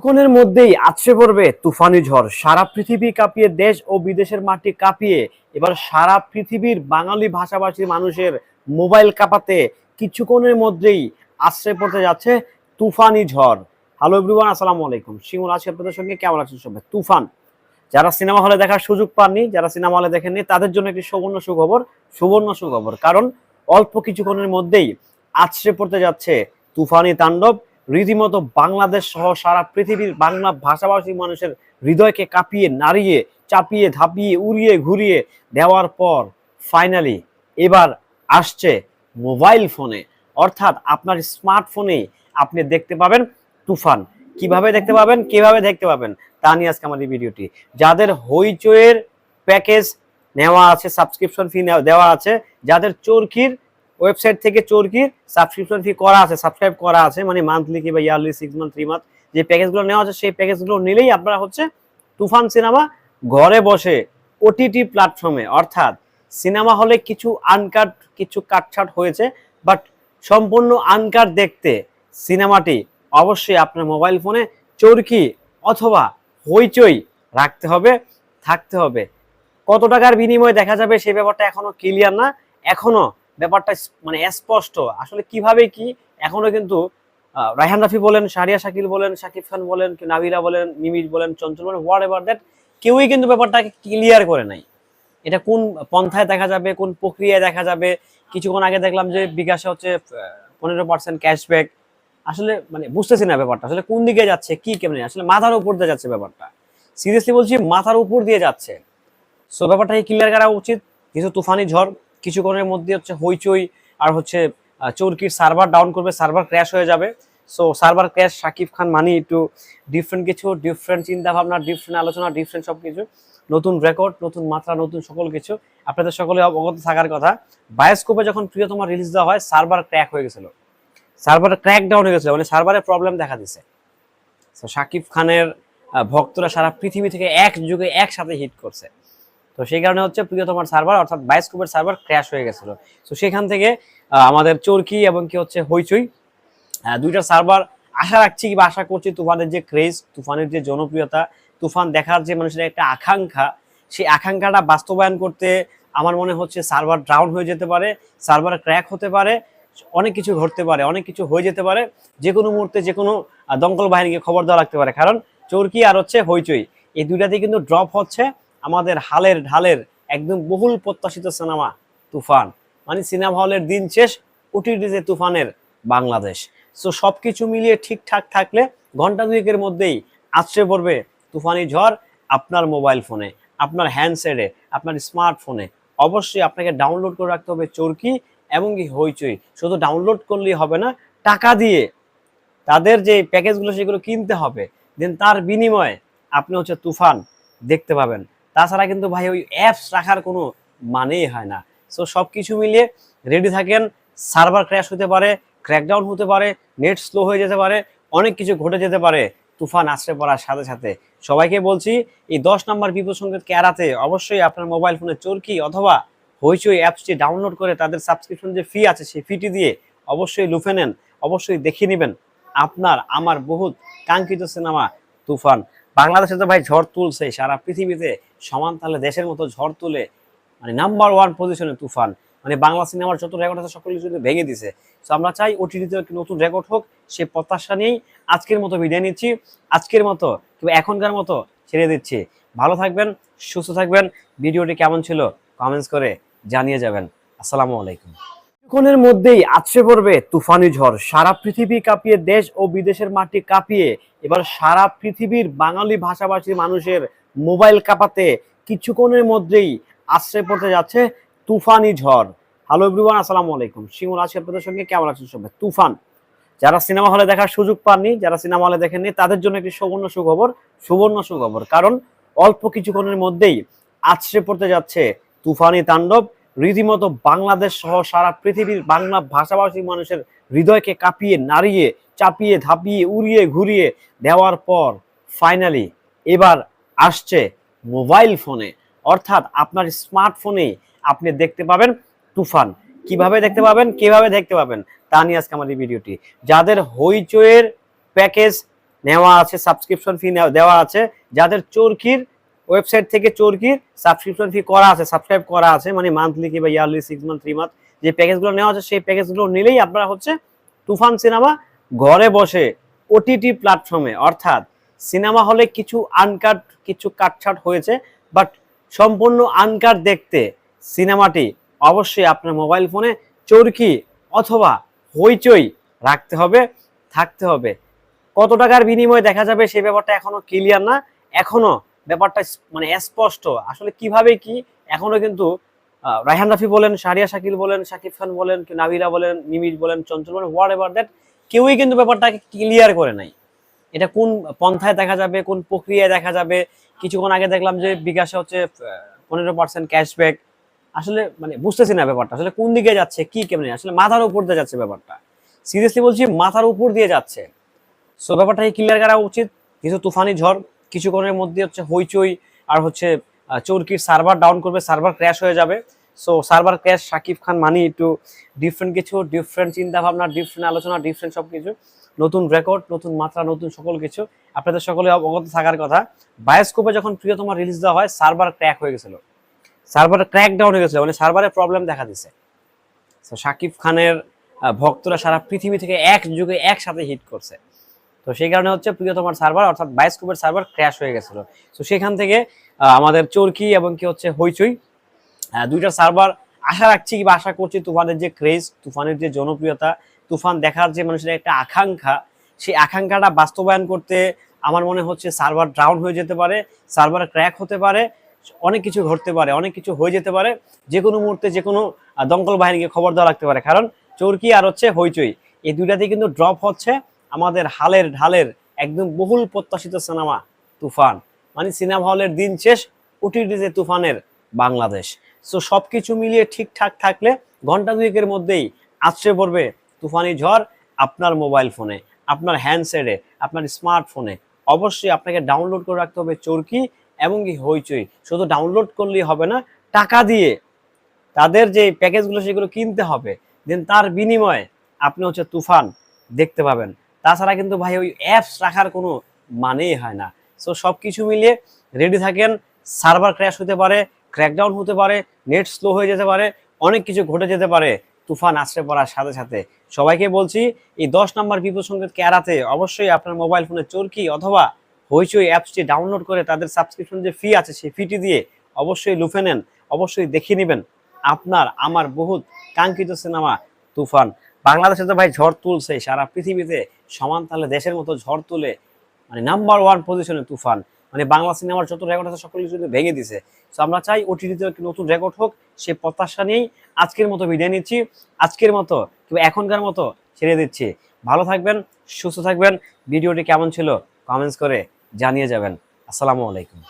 কিছুক্ষণের মধ্যেই আছড়ে পড়বে তুফানি ঝড়। সারা পৃথিবী কাঁপিয়ে, দেশ ও বিদেশের মাটি কাঁপিয়ে। এবার সারা পৃথিবীর বাঙালি ভাষাভাষী মানুষের মোবাইল কাঁপাতে কিছুক্ষণের মধ্যেই আশ্রয় পড়তে যাচ্ছে তুফানি ঝড়। হ্যালো এভরিওয়ান আসসালামু আলাইকুম। শিমুল আছি আপনাদের সঙ্গে। কেমন আছেন সবাই? তুফান। যারা সিনেমা হলে দেখার সুযোগ পাননি, যারা সিনেমা হলে দেখেননি, তাদের জন্য একটি সুবর্ণ সুখবর সুবর্ণ সুখবর। কারণ অল্প কিছুক্ষণের মধ্যেই আছড়ে পড়তে যাচ্ছে তুফানি তাণ্ডব। রীতিমতো বাংলাদেশ সহ সারা পৃথিবীর বাংলা ভাষাভাষী মানুষের হৃদয়কে কাঁপিয়ে, নাড়িয়ে, চাপিয়ে, ধাপিয়ে, উড়িয়ে, ঘুরিয়ে দেওয়ার পর ফাইনালি এবার আসছে মোবাইল ফোনে অর্থাৎ আপনার স্মার্টফোনে আপনি দেখতে পাবেন তুফান। কীভাবে দেখতে পাবেন? কীভাবে দেখতে পাবেন? তা নিয়ে আজকে এই ভিডিওটি যাদের হইচইয়ের প্যাকেজ নেওয়া আছে সাবস্ক্রিপশন ফি দেওয়া আছে, যাদের চরকির ওয়েবসাইট থেকে চরকির সাবস্ক্রিপশন ফি করা আছে সাবস্ক্রাইব করা আছে মানে মান্থলি কিংবা yearly six month three month যে প্যাকেজগুলো নেওয়া আছে, সেই প্যাকেজগুলো নিলেই আপনারা হচ্ছে তুফান সিনেমা ঘরে বসে ওটিটি প্ল্যাটফর্মে অর্থাৎ সিনেমা হলে কিছু আনকাট কিছু কাটছাট হয়েছে বাট সম্পূর্ণ আনকাট দেখতে সিনেমাটি অবশ্যই আপনার মোবাইল ফোনে চরকি অথবা হইচই রাখতে হবে, থাকতে হবে। কত টাকার বিনিময়ে দেখা যাবে, সেই ব্যাপারটা এখনও ক্লিয়ার না, এখনও ব্যাপারটা মানে স্পষ্ট। আসলে কীভাবে কি? এখনও কিন্তু রায়হান রাফি বলেন শারিয়া শাকিল বলেন, শাকিব খান বলেন নাবিলা বলেন নিমির বলেন, চঞ্চল বলেন হোয়াট এভার দ্যাট কেউই কিন্তু ব্যাপারটাকে ক্লিয়ার করে নাই। এটা কোন পন্থায় দেখা যাবে, কোন প্রক্রিয়ায় দেখা যাবে? কিছুক্ষণ আগে দেখলাম যে বিকাশে হচ্ছে পনেরো পার্সেন্ট ক্যাশব্যাক আসলে মানে বুঝতেছি না ব্যাপারটা। আসলে কোন দিকে যাচ্ছে, কি কেমনে আসলে মাথার উপর দিয়ে যাচ্ছে ব্যাপারটা। সিরিয়াসলি বলছি, মাথার উপর দিয়ে যাচ্ছে। সো ব্যাপারটাকে ক্লিয়ার করা উচিত। কিছু তুফানি ঝড় কিছুক্ষণের মধ্যে হচ্ছে হইচই আর হচ্ছে চরকির সার্ভার ডাউন করবে সার্ভার ক্র্যাশ হয়ে যাবে। So server crash Shakib Khan মানে একটু ডিফারেন্ট কিছু ডিফারেন্ট চিন্তা ভাবনা ডিফারেন্ট আলোচনা ডিফারেন্ট সব কিছু নতুন রেকর্ড নতুন মাত্রা, নতুন সকল কিছু। আপনাদের সকলে অবগত থাকার কথা বায়োস্কোপে যখন প্রিয়তমা রিলিজ দেওয়া হয় সার্ভার ক্র্যাক হয়ে গেছিল। সার্ভার ক্র্যাক ডাউন হয়ে গেছিল মানে সার্ভারে প্রবলেম দেখা দিছে। তো সাকিব খানের ভক্তরা সারা পৃথিবী থেকে এক যুগে একসাথে হিট করছে। তো সেই কারণে হচ্ছে প্রিয়তমার সার্ভার অর্থাৎ বায়োস্কোপের সার্ভার ক্র্যাশ হয়ে গেছিল। তো সেখান থেকে আমাদের চরকি এবং কি হচ্ছে হইচই দুইটা সার্ভার আশা রাখছি কিংবা আশা করছি তুফানের যে ক্রেজ তুফানের যে জনপ্রিয়তা, তুফান দেখার যে মানুষের একটা আকাঙ্ক্ষা, সেই আকাঙ্ক্ষাটা বাস্তবায়ন করতে আমার মনে হচ্ছে সার্ভার ডাউন হয়ে যেতে পারে সার্ভার ক্র্যাক হতে পারে, অনেক কিছু ঘটতে পারে, অনেক কিছু হয়ে যেতে পারে যে কোনো মুহূর্তে যে কোনো দমকল বাহিনীকে খবর দেওয়া লাগতে পারে। কারণ চরকি আর হচ্ছে হইচই, এই দুইটাতে কিন্তু ড্রপ হচ্ছে। আমাদের হালের ঢালের একদম বহুল প্রত্যাশিত সিনেমা তুফান। মানে সিনেমা হলের দিন শেষ ওটিটিতে তুফানের বাংলাদেশ। সো সব কিছু মিলিয়ে ঠিকঠাক থাকলে ঘণ্টা দুয়েকের মধ্যেই আছড়ে পড়বে তুফানি ঝড় আপনার মোবাইল ফোনে আপনার হ্যান্ডসেটে আপনার স্মার্টফোনে অবশ্যই আপনাকে ডাউনলোড করে রাখতে হবে চরকি এবং কি হইচই। শুধু ডাউনলোড করলেই হবে না, টাকা দিয়ে তাদের যে প্যাকেজগুলো সেগুলো কিনতে হবে। দেন তার বিনিময়ে আপনি হচ্ছে তুফান দেখতে পাবেন। তাছাড়া কিন্তু ভাই ওই অ্যাপস রাখার কোনো মানেই হয় না। সো সব কিছু মিলিয়ে রেডি থাকেন সার্ভার ক্র্যাশ হতে পারে ক্র্যাকডাউন হতে পারে নেট স্লো হয়ে যেতে পারে, অনেক কিছু ঘটে যেতে পারে, তুফান আশ্রয় পড়ার সাথে সাথে। সবাইকে বলছি, এই দশ নম্বর বিপদ সংকেতকে এড়াতে অবশ্যই আপনার মোবাইল ফোনে চরকি অথবা হইচই অ্যাপসটি ডাউনলোড করে তাদের সাবস্ক্রিপশন যে ফি আছে, সেই ফিটি দিয়ে অবশ্যই লুফে নেন, অবশ্যই দেখে নেবেন। আপনার, আমার বহুত কাঙ্ক্ষিত সিনেমা তুফান। বাংলাদেশে তো ভাই ঝড় তুলছে, সারা পৃথিবীতে সমান তালে দেশের মতো ঝড় তুলে মানে নাম্বার ওয়ান পজিশনে তুফান। মানে বাংলা সিনেমার যত রেকর্ড আছে সকল কিছু ভেঙে দিছে। তো আমরা চাই ওটিটিতে একটি নতুন রেকর্ড হোক, সে প্রত্যাশা নিয়েই আজকের মতো বিদায় নিচ্ছি। আজকের মতো কিংবা এখনকার মতো ছেড়ে দিচ্ছি। ভালো থাকবেন, সুস্থ থাকবেন। ভিডিওটি কেমন ছিল কমেন্টস করে জানিয়ে যাবেন। আসসালামু আলাইকুম। কিছুক্ষণের মধ্যেই আছড়ে পড়বে তুফানি ঝড়। সারা পৃথিবী কাঁপিয়ে, দেশ ও বিদেশের মাটি কাঁপিয়ে। এবার সারা পৃথিবীর বাঙালি ভাষাভাষী মানুষের মোবাইল কাঁপাতে কিছুক্ষণের মধ্যেই আশ্রয় পড়তে যাচ্ছে তুফানি ঝড়। হ্যালো এভরিওয়ান আসসালামু আলাইকুম। শিমুল আছি আপনাদের সঙ্গে। কেমন আছেন সবাই? তুফান। যারা সিনেমা হলে দেখার সুযোগ পাননি, যারা সিনেমা হলে দেখেননি, তাদের জন্য একটি সুবর্ণ সুখবর সুবর্ণ সুখবর। কারণ অল্প কিছুক্ষণের মধ্যেই আছড়ে পড়তে যাচ্ছে তুফানি তাণ্ডব। রীতিমতো বাংলাদেশ সহ সারা পৃথিবীর বাংলা ভাষাভাষী মানুষের হৃদয়কে কাঁপিয়ে, নাড়িয়ে, চাপিয়ে, ধাপিয়ে, উড়িয়ে, ঘুরিয়ে দেওয়ার পর ফাইনালি এবার আসছে মোবাইল ফোনে অর্থাৎ আপনার স্মার্টফোনে আপনি দেখতে পাবেন তুফান। কীভাবে দেখতে পাবেন, কীভাবে দেখতে পাবেন, তা নিয়ে আজকে আমার এই ভিডিওটি। যাদের হইচইয়ের প্যাকেজ নেওয়া আছে সাবস্ক্রিপশন ফি দেওয়া আছে, যাদের চরকির ওয়েবসাইট থেকে চরকির সাবস্ক্রিপশন ফি করা আছে সাবস্ক্রাইব করা আছে মানে মান্থলি কিংবা yearly six month three month যে প্যাকেজগুলো নেওয়া আছে, সেই প্যাকেজগুলো নিলেই আপনারা হচ্ছে তুফান সিনেমা ঘরে বসে ওটিটি প্ল্যাটফর্মে অর্থাৎ সিনেমা হলে কিছু আনকাট কিছু কাটছাট হয়েছে বাট সম্পূর্ণ আনকাট দেখতে সিনেমাটি অবশ্যই আপনার মোবাইল ফোনে চরকি অথবা হইচই রাখতে হবে, থাকতে হবে। কত টাকার বিনিময়ে দেখা যাবে, সে ব্যাপারটা এখনও ক্লিয়ার না, এখনও ব্যাপারটা মানে স্পষ্ট। আসলে কীভাবে কি? এখনও কিন্তু রায়হান রাফি বলেন সারিয়া শাকিল বলেন, শাকিব খান বলেন নাবিলা বলেন নিমির বলেন, চঞ্চল বলেন হোয়াট এভার দ্যাট কেউই কিন্তু ব্যাপারটাকে ক্লিয়ার করে নাই। এটা কোন পন্থায় দেখা যাবে, কোন প্রক্রিয়ায় দেখা যাবে? কিছুক্ষণ আগে দেখলাম যে বিকাশে হচ্ছে পনেরো পার্সেন্ট ক্যাশব্যাক আসলে মানে বুঝতেছি না ব্যাপারটা। আসলে কোন দিকে যাচ্ছে, কি কেমনে? আসলে মাথার উপর দিয়ে যাচ্ছে ব্যাপারটা। সিরিয়াসলি বলছি, মাথার উপর দিয়ে যাচ্ছে। সো ব্যাপারটাকে ক্লিয়ার করা উচিত। কিছু তুফানি ঝড় কিছুক্ষণের মধ্যে হচ্ছে হইচই আর হচ্ছে চরকির সার্ভার ডাউন করবে সার্ভার ক্র্যাশ হয়ে যাবে। So server crash Shakib Khan মানে একটু ডিফারেন্ট কিছু ডিফারেন্ট চিন্তা ভাবনা ডিফারেন্ট আলোচনা ডিফারেন্ট সব কিছু নতুন রেকর্ড নতুন মাত্রা, নতুন সকল কিছু। আপনাদের সকলে অবগত থাকার কথা বায়োস্কোপে যখন প্রিয়তমা রিলিজ দেওয়া হয় সার্ভার ক্র্যাক হয়ে গেছিল। সার্ভার ক্র্যাক ডাউন হয়ে গেছিল মানে সার্ভারের প্রবলেম দেখা দিছে। তো সাকিব খানের ভক্তরা সারা পৃথিবী থেকে এক যুগে একসাথে হিট করছে। তো সেই কারণে হচ্ছে প্রিয়তমার সার্ভার অর্থাৎ বায়োস্কোপের সার্ভার ক্র্যাশ হয়ে গেছিল। তো সেখান থেকে আমাদের চরকি এবং কি হচ্ছে হইচই দুইটা সার্ভার আশা রাখছি কিংবা আশা করছি তুফানের যে ক্রেজ তুফানের যে জনপ্রিয়তা, তুফান দেখার যে মানুষের একটা আকাঙ্ক্ষা, সেই আকাঙ্ক্ষাটা বাস্তবায়ন করতে আমার মনে হচ্ছে সার্ভার ডাউন হয়ে যেতে পারে সার্ভার ক্র্যাক হতে পারে, অনেক কিছু ঘটতে পারে, অনেক কিছু হয়ে যেতে পারে যে কোনো মুহূর্তে যে কোনো দমকল বাহিনীকে খবর দেওয়া লাগতে পারে। কারণ চরকি আর হচ্ছে হইচই এই দুইটাতে কিন্তু ড্রপ হচ্ছে। আমাদের হালের ঢালের একদম বহুল প্রত্যাশিত সিনেমা তুফান। মানে সিনেমা হলের দিন শেষ ওটিটিতে তুফানের বাংলাদেশ। সো সব কিছু মিলিয়ে ঠিকঠাক থাকলে ঘণ্টা দুয়েকের মধ্যেই আছড়ে পড়বে তুফানি ঝড় আপনার মোবাইল ফোনে আপনার হ্যান্ডসেটে আপনার স্মার্টফোনে অবশ্যই আপনাকে ডাউনলোড করে রাখতে হবে চরকি এবং কি হইচই। শুধু ডাউনলোড করলেই হবে না, টাকা দিয়ে তাদের যে প্যাকেজগুলো সেগুলো কিনতে হবে। দেন তার বিনিময়ে আপনি হচ্ছে তুফান দেখতে পাবেন। তাছাড়া কিন্তু ভাই ওই অ্যাপস রাখার কোনো মানেই হয় না। সো সব কিছু মিলিয়ে রেডি থাকেন সার্ভার ক্র্যাশ হতে পারে ক্র্যাকডাউন হতে পারে নেট স্লো হয়ে যেতে পারে, অনেক কিছু ঘটে যেতে পারে, তুফান আছড়ে পড়ার সাথে সাথে। সবাইকে বলছি, এই দশ নম্বর বিপদ সংকেতকে এড়াতে অবশ্যই আপনার মোবাইল ফোনে চরকি অথবা হইচই অ্যাপসটি ডাউনলোড করে তাদের সাবস্ক্রিপশন যে ফি আছে সেই ফিটি দিয়ে অবশ্যই লুফে নেন, অবশ্যই দেখে নেবেন আপনার, আমার বহুত কাঙ্ক্ষিত সিনেমা তুফান। বাংলাদেশে তো ভাই ঝড় তুলছে, সারা পৃথিবীতে সমান তালে দেশের মতো ঝড় তুলে মানে নাম্বার ওয়ান পজিশনে তুফান। মানে বাংলা সিনেমার যত রেকর্ড আছে, সকল কিছু ভেঙে দিছে। তো আমরা চাই ওটিটিতে নতুন রেকর্ড হোক, সে প্রত্যাশা নিয়েই আজকের মতো বিদায় নিচ্ছি। আজকের মতো কিংবা এখনকার মতো ছেড়ে দিচ্ছি। ভালো থাকবেন, সুস্থ থাকবেন। ভিডিওটি কেমন ছিল কমেন্টস করে জানিয়ে যাবেন। আসসালামু আলাইকুম।